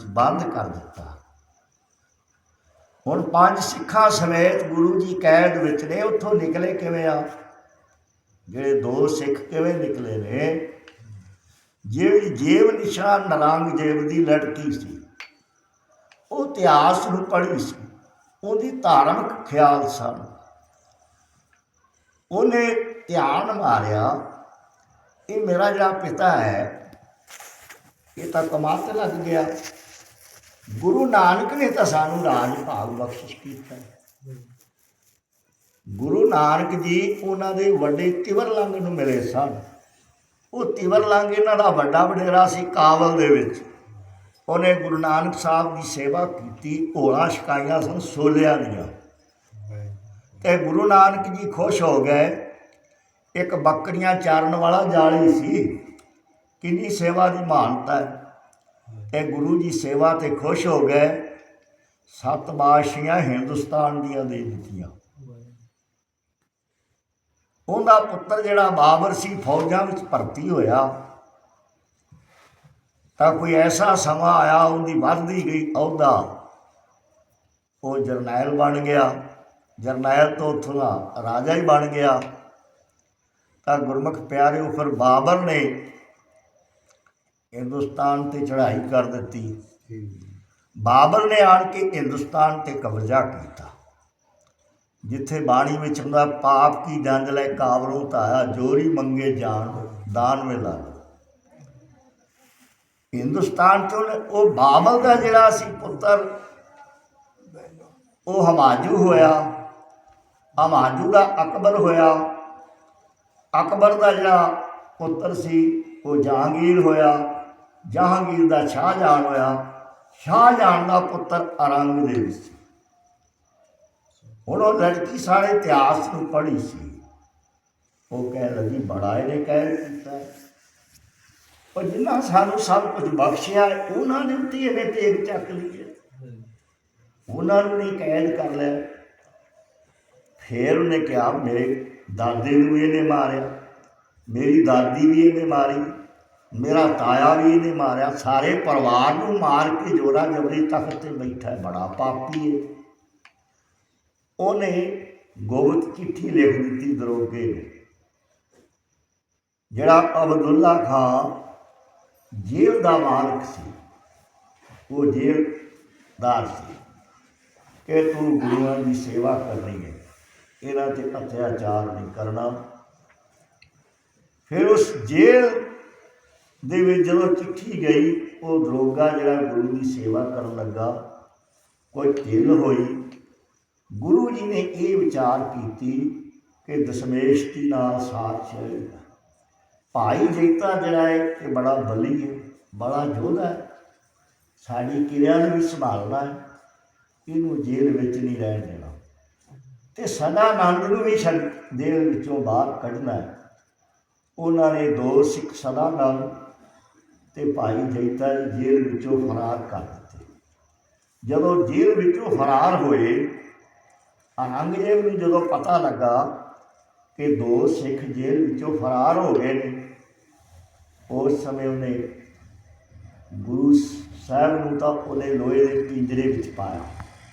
ਵਿੱਚ ਬੰਦ ਕਰ ਦਿੱਤਾ। ਹੁਣ ਪੰਜ ਸਿੱਖਾਂ ਸਮੇਤ ਗੁਰੂ ਜੀ ਕੈਦ ਵਿੱਚ ਨੇ, ਉੱਥੋਂ ਨਿਕਲੇ ਕਿਵੇਂ ਆ? ਜਿਹੜੇ ਦੋ ਸਿੱਖ ਕਿਵੇਂ ਨਿਕਲੇ ਨੇ? ਜਿਹੜੀ ਜੇਬ ਨਿਸ਼ਾਨ ਨਰੰਗ ਜੇਬ ਦੀ ਲੜਕੀ ਸੀ, ਉਹ ਇਤਿਹਾਸ ਨੂੰ ਪੜ੍ਹੀ ਸੀ, ਉਹਦੀ ਧਾਰਮਿਕ ਖਿਆਲ ਸਨ। ਉਹਨੇ ਧਿਆਨ ਮਾਰਿਆ, ਇਹ ਮੇਰਾ ਜਿਹੜਾ ਪਿਤਾ ਹੈ, ਇਹ ਤਾਂ ਕਮਾਲ ਲੱਗ ਗਿਆ। ਗੁਰੂ ਨਾਨਕ ਨੇ ਤਾਂ ਸਾਨੂੰ ਰਾਜ ਭਾਗ ਬਖਸ਼ਿਸ਼ ਕੀਤਾ। ਗੁਰੂ ਨਾਨਕ ਜੀ ਉਹਨਾਂ ਦੇ ਵੱਡੇ ਤਿਵਰ ਲੰਗ ਨੂੰ ਮਿਲੇ ਸਨ। ਉਹ ਤਿਵਰ ਲੰਗ ਇਹਨਾਂ ਦਾ ਵੱਡਾ ਵਡੇਰਾ ਸੀ ਕਾਬਲ ਦੇ ਵਿੱਚ। ਉਹਨੇ ਗੁਰੂ ਨਾਨਕ ਸਾਹਿਬ ਦੀ ਸੇਵਾ ਕੀਤੀ ਹੋਲਾਂ ਛਕਾਈਆਂ ਸਨ, ਸੋਲਿਆਂ ਦੀਆਂ। ਤੇ ਗੁਰੂ ਨਾਨਕ ਜੀ ਖੁਸ਼ ਹੋ ਗਏ। ਇੱਕ ਬੱਕਰੀਆਂ ਚਾਰਨ ਵਾਲਾ ਜਾਲੀ ਸੀ। ਕਿੰਨੀ ਸੇਵਾ ਦੀ ਮਾਨਤਾ ਹੈ। ਤੇ ਗੁਰੂ ਜੀ ਸੇਵਾ ਤੇ ਖੁਸ਼ ਹੋ ਗਏ। ਸੱਤ ਬਾਸ਼ੀਆਂ ਹਿੰਦੁਸਤਾਨ ਦੀਆਂ ਦੇ ਦਿੱਤੀਆਂ। ਉਹਦਾ ਪੁੱਤਰ ਜਿਹੜਾ ਬਾਬਰ ਸੀ, ਫੌਜਾਂ ਵਿੱਚ ਭਰਤੀ ਹੋਇਆ। ਤਾਂ ਕੋਈ ਐਸਾ ਸਮਾਂ ਆਇਆ, ਉਹਦੀ ਵੱਧਦੀ ਗਈ ਅਹੁਦਾ। ਉਹ ਜਰਨੈਲ ਬਣ ਗਿਆ। ਜਰਨੈਲ ਤੋਂ ਉੱਥੋਂ ਦਾ ਰਾਜਾ ਹੀ ਬਣ ਗਿਆ। ਤਾਂ ਗੁਰਮੁਖ ਪਿਆਰੇ ਫਿਰ ਬਾਬਰ ਨੇ ਹਿੰਦੁਸਤਾਨ ਤੇ ਚੜ੍ਹਾਈ ਕਰ ਦਿੱਤੀ। ਬਾਬਰ ਨੇ ਆਣ ਕੇ ਹਿੰਦੁਸਤਾਨ ਤੇ ਕਬਜ਼ਾ ਕੀਤਾ। ਜਿੱਥੇ ਬਾਣੀ ਵਿੱਚ ਹੁੰਦਾ, ਪਾਪ ਕੀ ਜੰਜ ਲੈ ਕਾਬਰੋਂ ਧਾਇਆ, ਜੋਰੀ ਮੰਗੇ ਜਾਣ, ਦਾਨ ਵੇਲਾ ਹਿੰਦੁਸਤਾਨ ਤੋਂ ਉਹ ਬਾਬਲ ਦਾ ਜਿਹੜਾ ਸੀ ਪੁੱਤਰ, ਉਹ ਹਮਾਜੂ ਹੋਇਆ। ਹਮਾਜੂ ਦਾ ਅਕਬਰ ਹੋਇਆ। ਅਕਬਰ ਦਾ ਜਿਹੜਾ ਪੁੱਤਰ ਸੀ, ਉਹ ਜਹਾਂਗੀਰ ਹੋਇਆ। ਜਹਾਂਗੀਰ ਦਾ ਸ਼ਾਹਜਹਾਨ ਹੋਇਆ। ਸ਼ਾਹਜਹਾਨ ਦਾ ਪੁੱਤਰ ਔਰੰਗਜ਼ੇਬ ਸੀ ਹੁਣ ਉਹ ਲੜਕੀ ਸਾਰੇ ਇਤਿਹਾਸ ਨੂੰ ਪੜ੍ਹੀ ਸੀ। ਉਹ ਕਹਿ ਲੱਗੀ, ਬੜਾ ਇਹਨੇ ਕਹਿ ਕੀਤਾ ਹੈ। ਪਰ ਜਿਨ੍ਹਾਂ ਸਾਨੂੰ ਸਭ ਕੁਝ ਬਖਸ਼ਿਆ, ਉਹਨਾਂ ਦੇ ਉੱਤੇ ਇਹਨੇ ਤੇਗ ਚੱਕ ਲਈ ਹੈ ਉਹਨਾਂ ਨੂੰ ਨਹੀਂ ਕੈਦ ਕਰ ਲਿਆ। ਫੇਰ ਉਹਨੇ ਕਿਹਾ, ਮੇਰੇ ਦਾਦੇ ਨੂੰ ਇਹਨੇ ਮਾਰਿਆ। ਮੇਰੀ ਦਾਦੀ ਵੀ ਇਹਨੇ ਮਾਰੀ। ਮੇਰਾ ਤਾਇਆ ਵੀ ਇਹਨੇ ਮਾਰਿਆ, ਸਾਰੇ ਪਰਿਵਾਰ ਨੂੰ ਮਾਰ ਕੇ ਜੋਰਾ ਜਬਰੀ ਤਖਤ ਤੇ ਬੈਠਾ ਬੜਾ ਪਾਪੀ ਹੈ ਉਹਨੇ ਗੋਬਤ ਚਿੱਠੀ ਲਿਖ ਦਿੱਤੀ ਦਰੋਗੇ ਨੂੰ। ਜਿਹੜਾ ਅਬਦੁੱਲਾ ਖਾਨ ਜੇਲ੍ਹ ਦਾ ਮਾਲਕ ਸੀ, ਉਹ ਜੇਲ੍ਹਦਾਰ ਸੀ ਕਿ ਤੂੰ ਗੁਰੂਆਂ ਦੀ ਸੇਵਾ ਕਰਨੀ ਹੈ ਇਹਨਾਂ ਤੇ ਅਤਿਆਚਾਰ ਨਹੀਂ ਕਰਨਾ। ਫਿਰ ਉਸ ਜੇਲ੍ਹ ਦੇ ਵਿੱਚ ਜਦੋਂ ਚਿੱਠੀ ਗਈ, ਉਹ ਦਰੋਗਾ ਜਿਹੜਾ ਗੁਰੂ ਦੀ ਸੇਵਾ ਕਰਨ ਲੱਗਾ, ਕੋਈ ਢਿੱਲ ਹੋਈ। ਗੁਰੂ ਜੀ ਨੇ ਇਹ ਵਿਚਾਰ ਕੀਤੀ ਕਿ ਦਸ਼ਮੇਸ਼ ਦੀ ਨਾਲ ਸਾਥ ਚੱਲੇਗਾ। ਭਾਈ ਜੀਤਾ ਜਿਹੜਾ ਹੈ, ਇਹ ਬੜਾ ਬਲੀ ਹੈ, ਬੜਾ ਯੋਧਾ ਹੈ। ਸਾਡੀ ਕਿਰਿਆ ਨੂੰ ਵੀ ਸੰਭਾਲਣਾ ਹੈ, ਇਹਨੂੰ ਜੇਲ੍ਹ ਵਿੱਚ ਨਹੀਂ ਰਹਿਣ ਦੇਣਾ। ਤੇ ਸਦਾ ਆਨੰਦ ਨੂੰ ਵੀ ਛੱਡ, ਜੇਲ੍ਹ ਵਿੱਚੋਂ ਬਾਹਰ ਕੱਢਣਾ ਹੈ। ਉਹਨਾਂ ਨੇ ਦੋ ਸਿੱਖ ਸਦਾ ਨਾਲ ਤੇ ਭਾਈ ਜੀਤਾ ਜੀ ਜੇਲ੍ਹ ਵਿੱਚੋਂ ਫਰਾਰ ਕਰ ਦਿੱਤੇ। ਜਦੋਂ ਜੇਲ੍ਹ ਵਿੱਚੋਂ ਫਰਾਰ ਹੋਏ ਔਰੰਗਜ਼ੇਬ ਨੂੰ ਜਦੋਂ ਪਤਾ ਲੱਗਾ ਕਿ ਦੋ ਸਿੱਖ ਜੇਲ੍ਹ ਵਿੱਚੋਂ ਫਰਾਰ ਹੋ ਗਏ ਨੇ, ਉਸ ਸਮੇਂ ਉਹਨੇ ਗੁਰੂ ਸਾਹਿਬ ਨੂੰ ਤਾਂ ਉਹਨੇ ਲੋਹੇ ਦੇ ਪਿੰਜਰੇ ਵਿੱਚ ਪਾਇਆ।